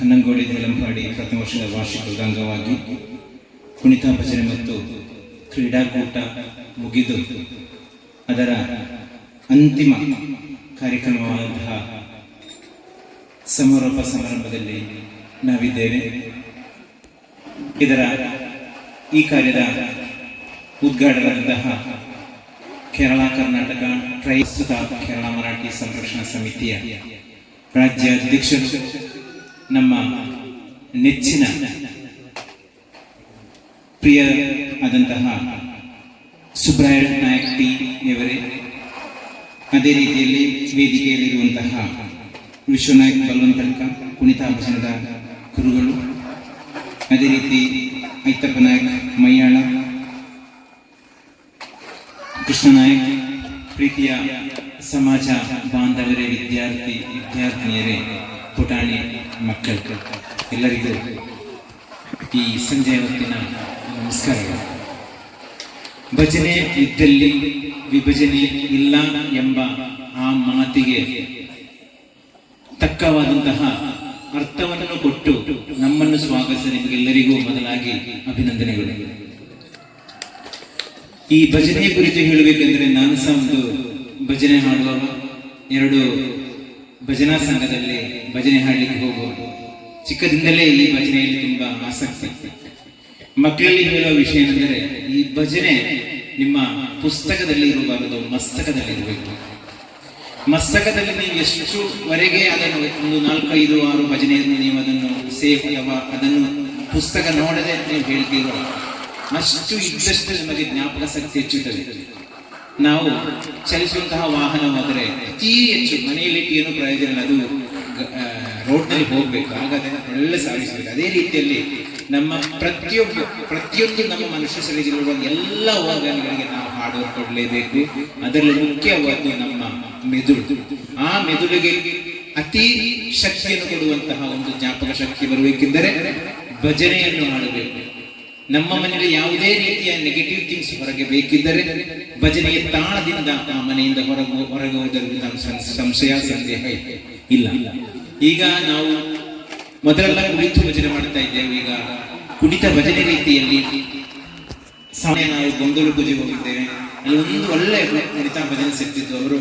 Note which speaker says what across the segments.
Speaker 1: ಅನ್ನಂಗೋಡಿ ದೇಲಂಪಾಡಿ ಪ್ರಥಮ ವರ್ಷದ ವಾರ್ಷಿಕದ ಅಂಗವಾಗಿ ಕುಣಿತ ಭಜನೆ ಮತ್ತು ಕ್ರೀಡಾಕೂಟ ಮುಗಿದು ಅದರ ಅಂತಿಮ ಕಾರ್ಯಕ್ರಮವಾದಂತಹ ಸಮಾರೋಪ ಸಮಾರಂಭದಲ್ಲಿ ನಾವಿದ್ದೇವೆ. ಇದರ ಈ ಕಾರ್ಯದ ಉದ್ಘಾಟನೆಯಾದಂತಹ ಕೇರಳ ಕರ್ನಾಟಕ ಪ್ರಸ್ತುತ ಕೇರಳ ಮರಾಠಿ ಸಂರಕ್ಷಣಾ ಸಮಿತಿಯ ರಾಜ್ಯ ಅಧ್ಯಕ್ಷರು, ನಮ್ಮ ನೆಚ್ಚಿನ ಪ್ರಿಯ ಆದಂತಹ ಸುಬ್ರಾಯ ನಾಯಕ್ ಟಿ ಇವರೇ ಅದೇ ರೀತಿಯಲ್ಲಿ ವೇದಿಕೆಯಲ್ಲಿರುವಂತಹ ವಿಶ್ವನಾಯಕ್ ಕುಣಿತಾ ಕುಣಿತಾಭಜನದ ಗುರುಗಳು, ಅದೇ ರೀತಿ ಐತಪ್ಪ ನಾಯಕ್ ಮೈಯಾಳ, ಕೃಷ್ಣ ನಾಯಕ್, ಪ್ರೀತಿಯ ಸಮಾಜ ಬಾಂಧವರೇ, ವಿದ್ಯಾರ್ಥಿ, ವಿದ್ಯಾರ್ಥಿನಿಯರೇ, ಪುಟಾಣಿ ಮಕ್ಕಳು, ಎಲ್ಲರಿಗೂ ಈ ಸಂಜೆ ಹೊತ್ತಿನ ನಮಸ್ಕಾರಗಳು. ಭಜನೆ ಇದ್ದಲ್ಲಿ ವಿಭಜನೆ ಇಲ್ಲ ಎಂಬ ಆ ಮಾತಿಗೆ ತಕ್ಕವಾದಂತಹ ಅರ್ಥವನ್ನು ಕೊಟ್ಟು ನಮ್ಮನ್ನು ಸ್ವಾಗತಿಸಿ ನಿಮಗೆಲ್ಲರಿಗೂ ಮೊದಲಾಗಿ ಅಭಿನಂದನೆಗಳು. ಈ ಭಜನೆ ಕುರಿತು ಹೇಳಬೇಕೆಂದರೆ ನಾನು ಸಹ ಒಂದು ಭಜನೆ ಹಾಡುವಾಗ ಎರಡು ಭಜನಾ ಸಂಘದಲ್ಲಿ ಭಜನೆ ಹಾಡಲಿಕ್ಕೆ ಹೋಗುವ ಚಿಕ್ಕದಿಂದಲೇ ಈ ಭಜನೆಯಲ್ಲಿ ತುಂಬಾ ಆಸಕ್ತಿ. ಮಕ್ಕಳಲ್ಲಿ ಹೇಳುವ ವಿಷಯ ಏನೆಂದರೆ, ಈ ಭಜನೆ ನಿಮ್ಮ ಪುಸ್ತಕದಲ್ಲಿ ಇರಬಾರದು, ಮಸ್ತಕದಲ್ಲಿ ಇರಬೇಕು. ಮಸ್ತಕದಲ್ಲಿ ನೀವು ಎಷ್ಟುವರೆಗೆ ಅದನ್ನು ಒಂದು ನಾಲ್ಕೈದು ಆರು ಭಜನೆಯನ್ನು ನೀವು ಅದನ್ನು ಸೇಫ್ ಅಥವಾ ಅದನ್ನು ಪುಸ್ತಕ ನೋಡದೆ ನೀವು ಹೇಳ್ತೀರೋ, ಅಷ್ಟು ಇದ್ದಷ್ಟು ನಮಗೆ ಜ್ಞಾಪಕ ಶಕ್ತಿ ಹೆಚ್ಚುತ್ತದೆ. ನಾವು ಚಲಿಸುವಂತಹ ವಾಹನವಾದರೆ ಅತೀ ಹೆಚ್ಚು ಮನೆಯಲ್ಲಿ ಏನು ಪ್ರಯೋಜನ ಅದು ರೋಡ್ನಲ್ಲಿ ಹೋಗ್ಬೇಕು. ಆಗ ಅದನ್ನು ಒಳ್ಳೆ ಸಾಗಿಸಬೇಕು ಅದೇ ರೀತಿಯಲ್ಲಿ ನಮ್ಮ ಪ್ರತಿಯೊಬ್ಬ, ಪ್ರತಿಯೊಂದು ನಮ್ಮ ಮನುಷ್ಯ ಶರೀರದಲ್ಲಿರುವ ಎಲ್ಲ ವಾಹನಗಳಿಗೆ ನಾವು ಹಾಡು ಕೊಡಲೇಬೇಕು ಅದರಲ್ಲಿ ಮುಖ್ಯವಾದ್ದು ನಮ್ಮ ಮೆದುಳು. ಆ ಮೆದುಳಿಗೆ ಅತಿ ಶಕ್ತಿಯನ್ನು ಕೊಡುವಂತಹ ಒಂದು ಜ್ಞಾಪಕ ಶಕ್ತಿ ಬರಬೇಕೆಂದರೆ ಭಜನೆಯನ್ನು ಹಾಡಬೇಕು. ನಮ್ಮ ಮನೆಯಲ್ಲಿ ಯಾವುದೇ ರೀತಿಯ ನೆಗೆಟಿವ್ ಥಿಂಗ್ಸ್ ಹೊರಗೆ ಬೇಕಿದ್ದರೆ ಭಜನೆಯ ತಾಳದಿಂದ ಆ ಮನೆಯಿಂದ ಹೊರಗೆ ಹೊರಗೆ ನಮ್ಮ ಸಂಶಯ, ಸಂದೇಹ ಇಲ್ಲ. ಈಗ ನಾವು ಮೊದಲೆಲ್ಲ ಕುಳಿತು ಭಜನೆ ಮಾಡ್ತಾ ಇದ್ದೇವೆ. ಈಗ ಕುಡಿತ ಭಜನೆ ರೀತಿಯಲ್ಲಿ ಸಮಯ ನಾವು ಗೊಂದಲು ಪೂಜೆಗೆ ಹೋಗಿದ್ದೇವೆ. ಅಲ್ಲಿ ಒಂದು ಒಳ್ಳೆ ಕುಣಿತ ಭಜನೆ ಸಿಗ್ತಿತ್ತು ಅವರು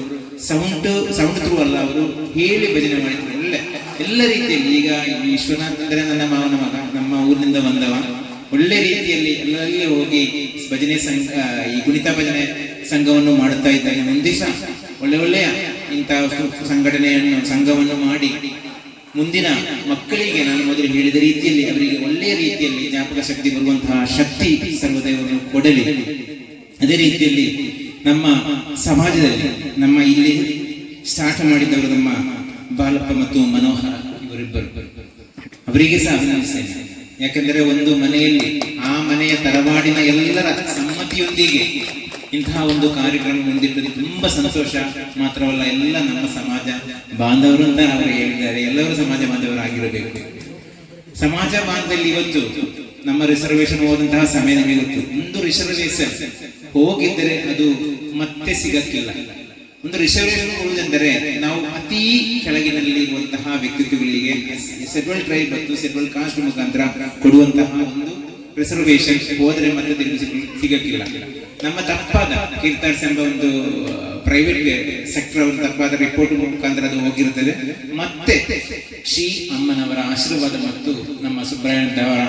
Speaker 1: ಸೌಂಡ್ ಸೌಂಡ್ ಥ್ರೂ ಅಲ್ಲ, ಅವರು ಹೇಳಿ ಭಜನೆ ಮಾಡಿದ್ರು. ಒಳ್ಳೆ. ಎಲ್ಲ ರೀತಿಯಲ್ಲಿ ಈಗ ವಿಶ್ವನಾಥ್ ಅಂದ್ರೆ ನನ್ನ ಮಾವನ ಮಗ, ನಮ್ಮ ಊರಿನಿಂದ ಬಂದವ. ಒಳ್ಳೆ ರೀತಿಯಲ್ಲಿ ಎಲ್ಲರಲ್ಲಿ ಹೋಗಿ ಭಜನೆ ಸಂಘ ಈ ಕುಣಿತ ಭಜನೆ ಸಂಘವನ್ನು ಮಾಡುತ್ತಾ ಇದ್ದಾನೆ. ಸಹ ಒಳ್ಳೆ ಒಳ್ಳೆಯ ಇಂತಹ ಸಂಘಟನೆಯನ್ನು, ಸಂಘವನ್ನು ಮಾಡಿ ಮುಂದಿನ ಮಕ್ಕಳಿಗೆ ನಾನು ಮೊದಲು ಹೇಳಿದ ರೀತಿಯಲ್ಲಿ ಅವರಿಗೆ ಒಳ್ಳೆಯ ರೀತಿಯಲ್ಲಿ ಜ್ಞಾಪಕ ಶಕ್ತಿ ಬರುವಂತಹ ಶಕ್ತಿ ಸರ್ವದೇವರು ಕೊಡಲಿ. ಅದೇ ರೀತಿಯಲ್ಲಿ ನಮ್ಮ ಸಮಾಜದಲ್ಲಿ ನಮ್ಮ ಇಲ್ಲಿ ಸ್ಟಾರ್ಟ್ ಮಾಡಿದವರು ನಮ್ಮ ಬಾಲಪ್ಪ ಮತ್ತು ಮನೋಹರ ಇವರಿಬ್ಬರು. ಅವರಿಗೆ ಸಹ ಅಭಿನಂದಿಸ್ತೇನೆ. ಯಾಕೆಂದರೆ ಒಂದು ಮನೆಯಲ್ಲಿ, ಆ ಮನೆಯ ತರವಾಡಿನ ಎಲ್ಲರ ಸಮ್ಮತಿಯೊಂದಿಗೆ ಇಂತಹ ಒಂದು ಕಾರ್ಯಕ್ರಮ ಹೊಂದಿರುವುದು ತುಂಬಾ ಸಂತೋಷ. ಮಾತ್ರವಲ್ಲ, ಎಲ್ಲ ನಮ್ಮ ಸಮಾಜ ಬಾಂಧವರು ಅಂತ ಅವರು ಹೇಳಿದ್ದಾರೆ. ಎಲ್ಲರೂ ಸಮಾಜ ಬಾಂಧವರಾಗಿರಬೇಕು. ಸಮಾಜ ಬಾಂಧದಲ್ಲಿ ಇವತ್ತು ನಮ್ಮ ರಿಸರ್ವೇಶನ್ ಹೋದಂತಹ ಸಮಯ ನಮಗೆ ಗೊತ್ತು. ಒಂದು ರಿಸರ್ವೇಶನ್ ಹೋಗಿದ್ದರೆ ಅದು ಮತ್ತೆ ಸಿಗಕ್ಕಿಲ್ಲ. ಒಂದು ರಿಸರ್ವೇಶನ್ ಹೋದೆಂದರೆ ನಾವು ಅತಿ ಇರುವಂತಹ ಸೆಡ್ಯೂಲ್ ಟ್ರೈಬ್ ಮತ್ತು ಸೆಡ್ವಲ್ ಕಾಸ್ಟ್ ಮುಖಾಂತರ ಕೊಡುವಂತಹ ಒಂದು ರಿಸರ್ವೇಶನ್ ಹೋದರೆ ಮತ್ತೆ ತಿರುಗಿಸಿ ಸಿಗ್- ಸಿಗಕ್ಕಿಲ್ಲ. ನಮ್ಮ ತಪ್ಪಾದ ಕೀರ್ತಾರ್ಸ್ ಎಂಬ ಒಂದು ಪ್ರೈವೇಟ್ ಸೆಕ್ಟರ್ ಅವರ ತಪ್ಪಾದ ರಿಪೋರ್ಟ್ ಮುಖಾಂತರ ಅದು ಹೋಗಿರುತ್ತದೆ. ಮತ್ತೆ ಶ್ರೀ ಅಮ್ಮನವರ ಆಶೀರ್ವಾದ ಮತ್ತು ನಮ್ಮ ಸುಬ್ರಹ್ಮಣ್ಯವರ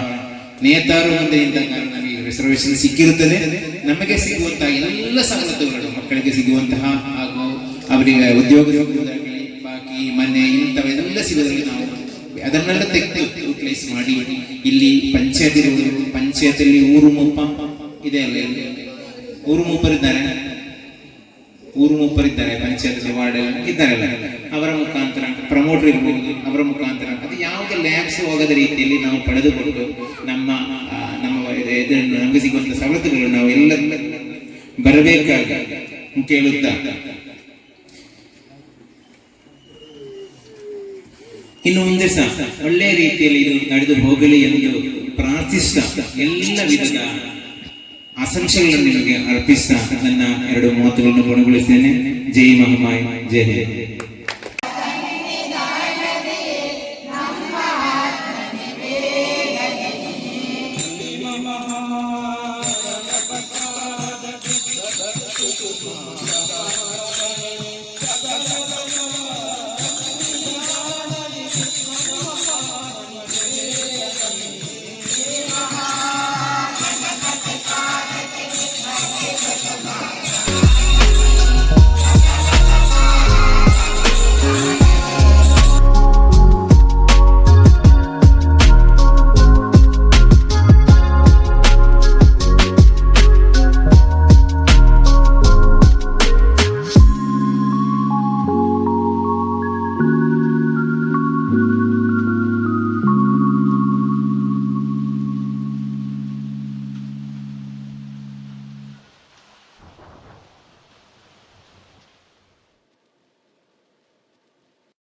Speaker 1: ನೇತಾರು ಮುಂದೆಯಿಂದ ನಮಗೆ ರಿಸರ್ವೇಶನ್ ಸಿಕ್ಕಿರುತ್ತದೆ. ನಮಗೆ ಸಿಗುವಂತಹ ಎಲ್ಲ ಸವಲತ್ತುಗಳು ಮಕ್ಕಳಿಗೆ ಸಿಗುವಂತಹ ಹಾಗೂ ಅವರಿಗೆ ಉದ್ಯೋಗ ಅದನ್ನೆಲ್ಲ ತೆಗೆದು ಯೂಟಿಲೈಸ್ ಮಾಡಿ ಇಲ್ಲಿ ಪಂಚಾಯತ್ ಇರುವುದು ಪಂಚಾಯತಿಯಲ್ಲಿ ಊರು ಮುಪ್ಪ ಇದೆ ಅಲ್ಲ ಇಲ್ಲಿ? ಊರು ಮುಪ್ಪರಿದ್ದಾರೆ. ಊರು ಮುಪ್ಪರಿದ್ದಾರೆ ಪಂಚಾಯತ್ ವಾರ್ಡ್ ಇದ್ದಾರಲ್ಲ ಅವರ ಮುಖಾಂತರ ಪ್ರಮೋಟರ್ ಇರ್ಬೋದು, ಅವರ ಮುಖಾಂತರ. ಅದು ಯಾವುದೇ ಲ್ಯಾಬ್ಸ್ ಹೋಗದ ರೀತಿಯಲ್ಲಿ ನಾವು ಪಡೆದುಕೊಂಡು ನಮ್ಮ ನಮ್ಮ ನಮಗೆ ಸಿಗುವಂತಹ ಸವಲತ್ತುಗಳು ನಾವು ಎಲ್ಲ ಬರಬೇಕಾಗಿ ಕೇಳುತ್ತಾ ಇನ್ನು ಮುಂದೆ ಸಹ ಒಳ್ಳೆ ರೀತಿಯಲ್ಲಿ ಇದು ನಡೆದು ಹೋಗಲಿ ಎಂದು ಪ್ರಾರ್ಥಿಸ್ತಾ ಎಲ್ಲ ವಿಧದ ಆಸಂಶಗಳನ್ನು ನಿಮಗೆ ಅರ್ಪಿಸ್ತಾ ನನ್ನ ಎರಡು ಮಾತುಗಳನ್ನು ಕೊನೆಗೊಳಿಸ್ತೇನೆ ಜೈ ಮಹಮಾಯ್ ಜೈ ಜೈ
Speaker 2: Oh,